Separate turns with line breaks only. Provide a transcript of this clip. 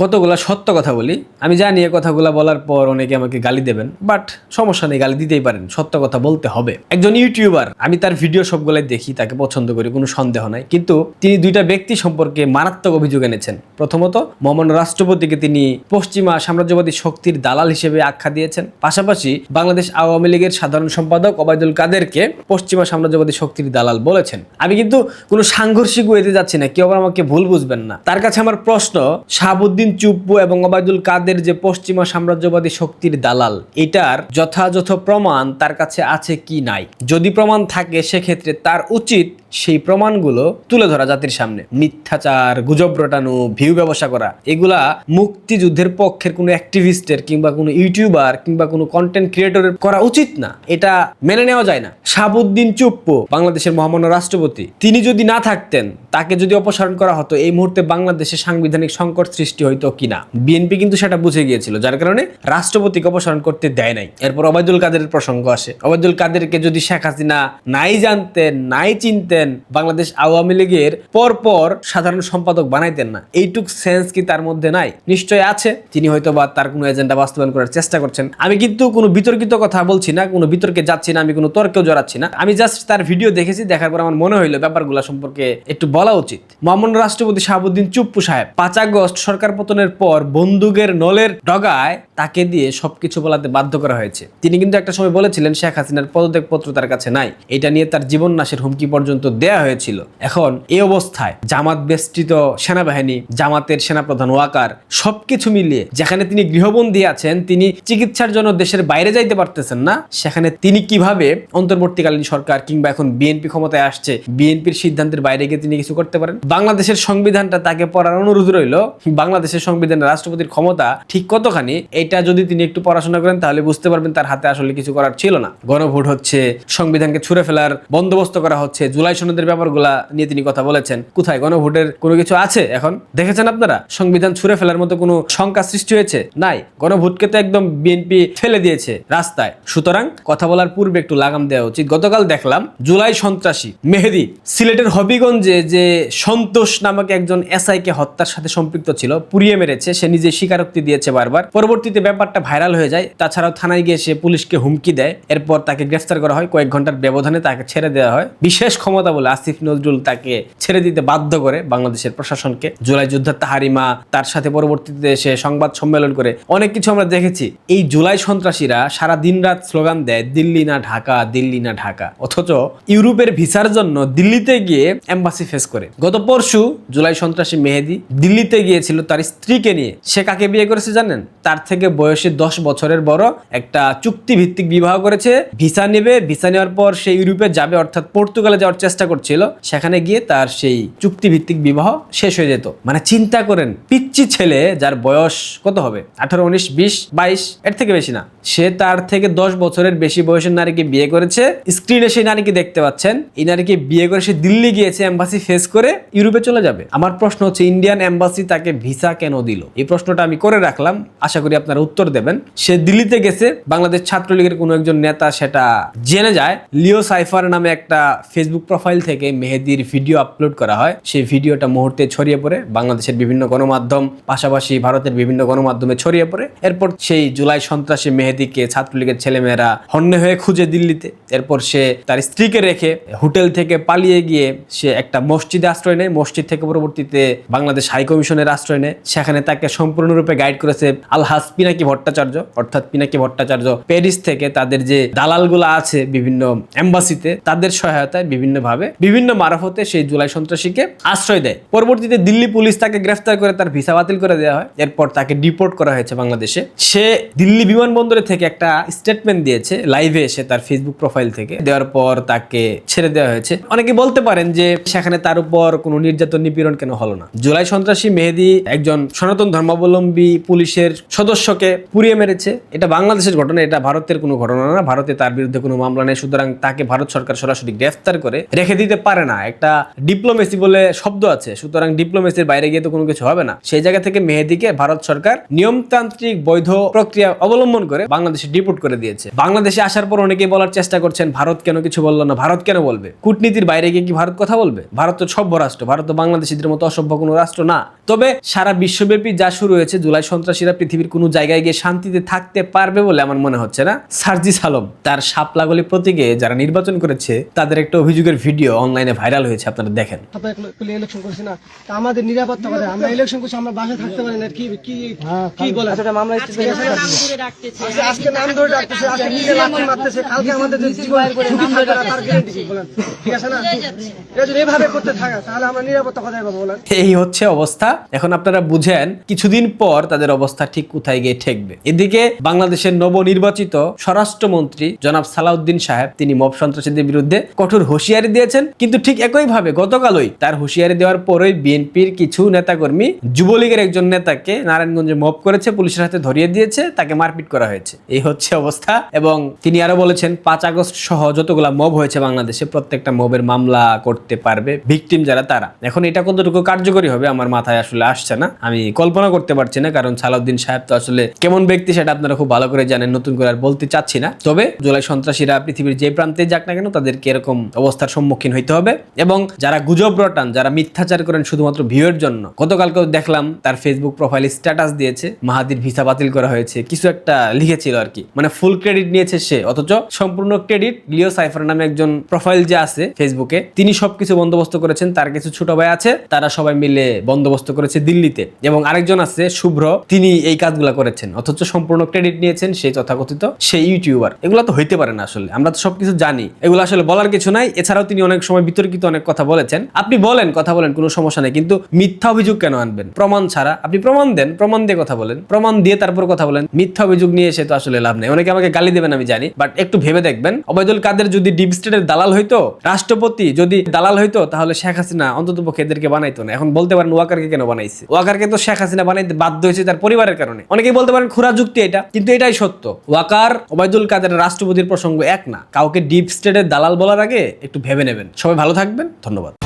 কতগুলা সত্য কথা বলি? আমি জানি এ কথাগুলো বলার পর অনেকে আমাকে গালি দেবেন বাট সমস্যা নেই, গালি দিতেই পারেন, সত্য কথা বলতে হবে। একজন ইউটিউবার আমি তার ভিডিও সবগুলাই দেখি, তাকে পছন্দ করি, কোনো সন্দেহ নাই। কিন্তু তিনি দুইটা ব্যক্তি সম্পর্কে মারাত্মক অভিযোগ এনেছেন। প্রথমত, মহামান্য রাষ্ট্রপতিকে তিনি পশ্চিমা সাম্রাজ্যবাদী শক্তির দালাল হিসেবে আখ্যা দিয়েছেন। পাশাপাশি বাংলাদেশ আওয়ামী লীগের সাধারণ সম্পাদক ওবায়দুল কাদেরকে পশ্চিমা সাম্রাজ্যবাদী শক্তির দালাল বলেছেন। আমি কিন্তু কোনো সাংঘর্ষিক ওয়েতে যাচ্ছি না, কেউ আবার আমাকে ভুল বুঝবেন না। তার কাছে আমার প্রশ্ন, শাহাবুদ্দিন চুপ্পু এবং ওবায়দুল কাদের যে পশ্চিমা সাম্রাজ্যবাদী শক্তির দালাল, এটার যথাযথ প্রমাণ তার কাছে আছে কি নাই? যদি প্রমাণ থাকে, সেক্ষেত্রে তার উচিত সেই প্রমাণগুলো তুলে ধরা জাতির সামনে। মিথ্যাচার, গুজব রটানো, ভিউ ব্যবসা করা, এগুলা মুক্তিযুদ্ধের পক্ষের কোনো অ্যাক্টিভিস্টের কিংবা কোনো ইউটিউবার কিংবা কোনো কন্টেন্ট ক্রিয়েটরের করা উচিত না। এটা মেনে নেওয়া যায় না। শাহাবুদ্দিন চুপ্পু, বাংলাদেশের মহামান্য রাষ্ট্রপতি, তিনি যদি না থাকতেন, তাকে যদি অপসারণ করা হতো, এই মুহূর্তে বাংলাদেশে সাংবিধানিক সংকট সৃষ্টি হইতো কিনা? বিএনপি কিন্তু সেটা বুঝে গিয়েছিল, যার কারণে রাষ্ট্রপতিকে অপসারণ করতে দেয় নাই। এরপর ওবায়দুল কাদেরের প্রসঙ্গ আসে। ওবায়দুল কাদেরকে যদি শেখ হাসিনা নাই জানতেন, নাই চিনতেন বাংলাদেশ আওয়ামী লীগের পরপর সাধারণ সম্পাদক বানাইতেন না। এইটুক সেন্স কি তার মধ্যে নাই? নিশ্চয় আছে। তিনি হয়তো বা তার কোনো এজেন্ডা বাস্তবায়ন করার চেষ্টা করছেন। আমি কিন্তু কোনো বিতর্কিত কথা বলছি না, কোনো বিতর্কে যাচ্ছি না, আমি কোনো তর্কেও জড়াচ্ছি না। আমি জাস্ট তার ভিডিও দেখেছি, দেখার পর আমার মনে হইল ব্যাপারগুলো সম্পর্কে একটু বলা উচিত। মহামান্য রাষ্ট্রপতি শাহাবুদ্দিন চুপ্পু সাহেব পাঁচ আগস্ট সরকার পতনের পর বন্দুকের নলের ডগায় তাকে দিয়ে সবকিছু বলাতে বাধ্য করা হয়েছে। তিনি কিন্তু একটা সময় বলেছিলেন, শেখ হাসিনার পদত্যাগ পত্র তার কাছে নাই। এটা নিয়ে তার জীবন নাশের হুমকি পর্যন্ত দেয়া হয়েছিল। এখন এই অবস্থায় জামাত বেষ্টিত সেনাবাহিনী, জামাতের সেনাপ্রধান ওয়াকার সবকিছু মিলিয়ে যেখানে তিনি গৃহবন্দী আছেন, তিনি চিকিৎসার জন্য দেশের বাইরে যাইতে পারতেছেন না। সেখানে তিনি কীভাবে অন্তর্বর্তীকালীন সরকার কিংবা এখন বিএনপি ক্ষমতায় আসছে বিএনপির সিদ্ধান্তের বাইরে গিয়ে তিনি কিছু করতে পারেন? বাংলাদেশের সংবিধানটা তাকে পড়ার অনুরোধ রইল, বাংলাদেশের সংবিধানের রাষ্ট্রপতির ক্ষমতা ঠিক কতখানি, এটা যদি তিনি একটু পড়াশোনা করেন তাহলে বুঝতে পারবেন তার হাতে আসলে কিছু করার ছিল না। গণভোট হচ্ছে, সংবিধানকে ছুড়ে ফেলার বন্দোবস্ত করা হচ্ছে, জুলাই সনদের ব্যাপারগুলা নিয়ে তিনি কথা বলেছেন। কোথায় গণভোটের কোনো কিছু আছে এখন? দেখেছেন আপনারা? সংবিধান ছুড়ে ফেলার মতো কোনো শঙ্কা সৃষ্টি হয়েছে? নাই। গণভোটকে তো একদম বিএনপি ফেলে দিয়েছে রাস্তায়। সুতরাং কথা বলার পূর্বে একটু লাগাম দেওয়া উচিত। গতকাল দেখলাম, জুলাই সন্ত্রাসী মেহেদি সিলেটের হবিগঞ্জে যে সন্তোষ নামক একজন এসআই কে হত্যার সাথে সম্পৃক্ত ছিল, পুড়িয়ে মেরেছে। সে নিজে স্বীকারোক্তি দিয়েছে বারবার। পরবর্তীতে ব্যাপারটা ভাইরাল হয়ে যায়। তাছাড়াও থানায় গিয়ে সে পুলিশকে হুমকি দেয়। এরপর তাকে গ্রেফতার করা হয়। কয়েক ঘণ্টার ব্যবধানে তাকে ছেড়ে দেওয়া হয়। বিশেষ ক্ষমতা বলে আসিফ নজরুল তাকে ছেড়ে দিতে বাধ্য করে বাংলাদেশের প্রশাসনকে। জুলাই যুদ্ধের তাহারিমা, তার সাথে পরবর্তীতে সে সংবাদ সম্মেলন করে অনেক কিছু আমরা দেখেছি। এই জুলাই সন্ত্রাসীরা সারা দিন রাত স্লোগান দেয়, দিল্লি না ঢাকা, দিল্লি না ঢাকা। অথচ ইউরোপের ভিসার জন্য দিল্লিতে গিয়ে এম্বাসি ফেস করে। গত পরশু জুলাই সন্ত্রাসী মেহেদি দিল্লিতে গিয়েছিল তার স্ত্রীকে নিয়ে। সে কাকে বিয়ে করেছে জানেন? তার থেকে বয়সে দশ বছরের বড় একটা চুক্তি ভিত্তিক বিবাহ করেছে। ভিসা নেবে, ভিসা নেওয়ার পর সে ইউরোপে যাবে, অর্থাৎ পর্তুগালে যাওয়ার করছিল, সেখানে গিয়ে তার সেই চুক্তি ভিত্তিক বিবাহ শেষ হয়ে যেত। মানে চিন্তা করেন পিচ্ছি ছেলে যার বয়স কত হবে? আঠারো, উনিশ, বিশ, বাইশ, এর থেকে বেশি না। সে তার থেকে দশ বছরের বেশি বয়সের নারীকে বিয়ে করেছে। স্ক্রিনে সেই নারীকে দেখতে পাচ্ছেন। এই নারীকে বিয়ে করে সে দিল্লি গিয়েছে এম্বাসি ফেস করে, ইউরোপে চলে যাবে। আমার প্রশ্ন হচ্ছে, ইন্ডিয়ান এম্বাসি তাকে ভিসা কেন দিল? এই প্রশ্নটা আমি করে রাখলাম। আশা করি আপনারা উত্তর দেবেন। সে দিল্লিতে গেছে। বাংলাদেশ ছাত্রলীগের কোনো একজন নেতা সেটা জেনে যায়। লিও সাইফার নামে একটা ফেসবুক প্রোফাইল থেকে মেহেদির ভিডিও আপলোড করা হয়। সেই ভিডিওটা মুহূর্তে ছড়িয়ে পড়ে, বাংলাদেশের বিভিন্ন গণমাধ্যম, পাশাপাশি ভারতের বিভিন্ন গণমাধ্যমে ছড়িয়ে পড়ে। এরপর সেই জুলাই সন্ত্রাসী মেহেদিকে ছাত্রলীগের ছেলেমেয়েরা হন্যে হয়ে খুঁজে দিল্লিতে। এরপর সে তার স্ত্রীকে রেখে হোটেল থেকে পালিয়ে গিয়ে সে একটা মসজিদে আশ্রয় নেয়। মসজিদ থেকে পরবর্তীতে বাংলাদেশ হাইকমিশনের আশ্রয় নেয়। সেখানে তাকে সম্পূর্ণরূপে গাইড করেছে আলহাস পিনাকি ভট্টাচার্য। অর্থাৎ পিনাকি ভট্টাচার্য প্যারিস থেকে তাদের যে দালালগুলো আছে বিভিন্ন এম্বাসিতে, তাদের সহায়তায় বিভিন্নভাবে বিভিন্ন মারফতে সেই জুলাই সন্ত্রাসীকে আশ্রয় দেয়। পরবর্তীতে দিল্লি পুলিশ তাকে গ্রেফতার করে, তার ভিসা বাতিল করে দেওয়া হয়। এরপর তাকে ডিপোর্ট করা হয়েছে বাংলাদেশে। সে দিল্লি বিমানবন্দরে থেকে একটা স্টেটমেন্ট দিয়েছে লাইভে এসে তার ফেসবুক প্রোফাইল থেকে। দেওয়ার পর তাকে ছেড়ে দেওয়া হয়েছে। অনেকে বলতে পারেন যে সেখানে তার উপর কোনো নির্যাতন নিপীড়ন কেন হলো না। জুলাই সন্ত্রাসী মেহেদি একজন সনাতন ধর্মাবলম্বী পুলিশের সদস্যকে পুড়িয়ে মেরেছে। এটা বাংলাদেশের ঘটনা, এটা ভারতের কোনো ঘটনা না। ভারতে তার বিরুদ্ধে কোনো মামলা নেই। সুতরাং তাকে ভারত সরকার সরাসরি গ্রেফতার করে রেখে দিতে পারে না। একটা ডিপ্লোমেসি বলে শব্দ আছে। সুতরাং ডিপ্লোমেসির বাইরে গিয়ে তো কোনো কিছু হবে না। সেই জায়গা থেকে মেহেদিকে ভারত সরকার নিয়মতান্ত্রিক বৈধ প্রক্রিয়া অবলম্বন করে বাংলাদেশে ডিপোর্ট করে দিয়েছে। বাংলাদেশে আসার পর অনেকেই বলার চেষ্টা করছেন, ভারত কেন কিছু বলল না? ভারত কেন বলবে? কূটনীতির বাইরে গিয়ে কি ভারত কথা বলবে? ভারত তো সভ্য রাষ্ট্র, ভারত তো বাংলাদেশিদের মতো অসভ্য কোনো রাষ্ট্র না। তবে সারা বিশ্বব্যাপী যা শুরু হয়েছে, জুলাই সন্ত্রাসীরা পৃথিবীর কোনো জায়গায় গিয়ে শান্তিতে থাকতে পারবে বলে আমার মনে হচ্ছে না। সার্জিস আলম তার সাপলাগলি প্রতীকে যারা নির্বাচন করেছে, তাদের একটা অভিযোগের ভিডিও অনলাইনে ভাইরাল হয়েছে আপনারা দেখেন।
ইলেকশন করছি না আমাদের নিরাপত্তা কথা আমরা ইলেকশন করছি আমরা বাসায় থাকতে পারি না কি কি কি বলে মামলা আজকে আজকে নাম ধরে ডাকতেছে আজকে নিজে লাঠি মারতেছে কালকে আমাদের যে জীবন ঝুঁকি থাকবে না তার গ্যারান্টি কি বলেন? ঠিক আছে না? এটা যদি এভাবে করতে থাকে তাহলে আমরা নিরাপত্তা কোথায় পাবো বলেন?
এই হচ্ছে অবস্থা। এখন আপনারা বুঝেন কিছুদিন পর তাদের অবস্থা ঠিক কোথায় গিয়ে ঠেকবে। এদিকে বাংলাদেশের নবনির্বাচিত স্বরাষ্ট্রমন্ত্রী জনাব সালাউদ্দিন সাহেব তিনি মব সন্ত্রাসীদের বিরুদ্ধে কঠোর হুঁশিয়ারি দিয়েছেন। কিন্তু ঠিক একইভাবে গতকালই তার হুঁশিয়ারি দেওয়ার পরই বিএনপির কিছু নেতাকর্মী, যুবলীগের একজন নেতাকে নারায়ণগঞ্জে মব করেছে, পুলিশের হাতে ধরিয়ে দিয়েছে, তাকে মারপিট করা হয়েছে। এই হচ্ছে অবস্থা এবং তিনি আরও বলেছেন, পাঁচ আগস্ট সহ যতগুলা মব হয়েছে বাংলাদেশে, প্রত্যেকটা মবের মামলা করতে পারবে, ভিকটিম যারা তারা। এখন এটা কতটুকু কার্যকরী হবে আমার মাথায় আসলে আসছে না। আমি কল্পনা করতে পারছি না, কারণ সালাউদ্দিন সাহেব তো আসলে কেমন ব্যক্তি সেটা আপনারা খুব ভালো করে জানেন, নতুন করে আর বলতে চাচ্ছি না। তবে জুলাই সন্ত্রাসীরা পৃথিবীর যে প্রান্তে যাক না কেন, তাদেরকে এরকম অবস্থার সম্মুখীন হইতে হবে। এবং যারা গুজব রটান, যারা মিথ্যাচার করেন শুধুমাত্র ভিউয়ের জন্য গতকালকে দেখলাম তার ফেসবুক প্রোফাইলে স্ট্যাটাস দিয়েছে, মাহাদির ভিসা বাতিল করা হয়েছে, কিছু একটা লিখেছিল আর কি। মানে ফুল ক্রেডিট নিয়েছে সে, অথচ সম্পূর্ণ ক্রেডিট লিও সাইফার নামে একজন প্রোফাইল যে আছে ফেসবুকে তিনি সবকিছু বন্দোবস্ত করেছেন, তার কিছু ছোট ভাই আছে, তারা সবাই মিলে বন্দোবস্ত করেছে দিল্লিতে। এবং আরেকজন আছে, শুভ্র, তিনি এই কাজগুলো করেছেন, অথচ সম্পূর্ণ ক্রেডিট নিয়েছেন সেই তথাকথিত সেই ইউটিউবার এগুলো তো হইতে পারে না আসলে, আমরা তো সবকিছু জানি। এগুলো আসলে বলার কিছু নাই, এছাড়াও তিনি অনেক সময় বিতর্কিত অনেক কথা বলেছেন। আপনি বলেন, কথা বলেন, কোনো সমস্যা নেই, কিন্তু মিথ্যা অভিযোগ কেন আনবেন? প্রমাণ ছাড়া। আপনি প্রমাণ দেন, প্রমাণ দিয়ে কথা বলেন। প্রমাণ দিয়ে তারপর কথা বলেন। মিথ্যা অভিযোগ নিয়ে এসে তো আসলে লাভ নেই। অনেকে আমাকে গালি দেবেন, আমি জানি। বাট একটু ভেবে দেখবেন অবৈদুল কাদের যদি ডিপ স্টেটের দালাল হইতো, রাষ্ট্রপতি যদি দালাল হইতো, তাহলে শেখ হাসিনা অন্তত পক্ষে এদেরকে বানাইতো না। এখন বলতে পারেন ওয়াকারকে কেন বানাইছে? ওয়াকারকে তো শেখ হাসিনা বানাইতে বাধ্য হয়েছে তার পরিবারের কারণে। অনেকেই বলতে পারেন খুরা যুক্তি এটা, কিন্তু এটাই সত্য। ওয়াকার ওবায়দুল কাদের রাষ্ট্রপতির প্রসঙ্গ এক না। কাউকে ডিপ স্টেটের দালাল বলার আগে একটু নেবেন। সবাই ভালো থাকবেন ধন্যবাদ।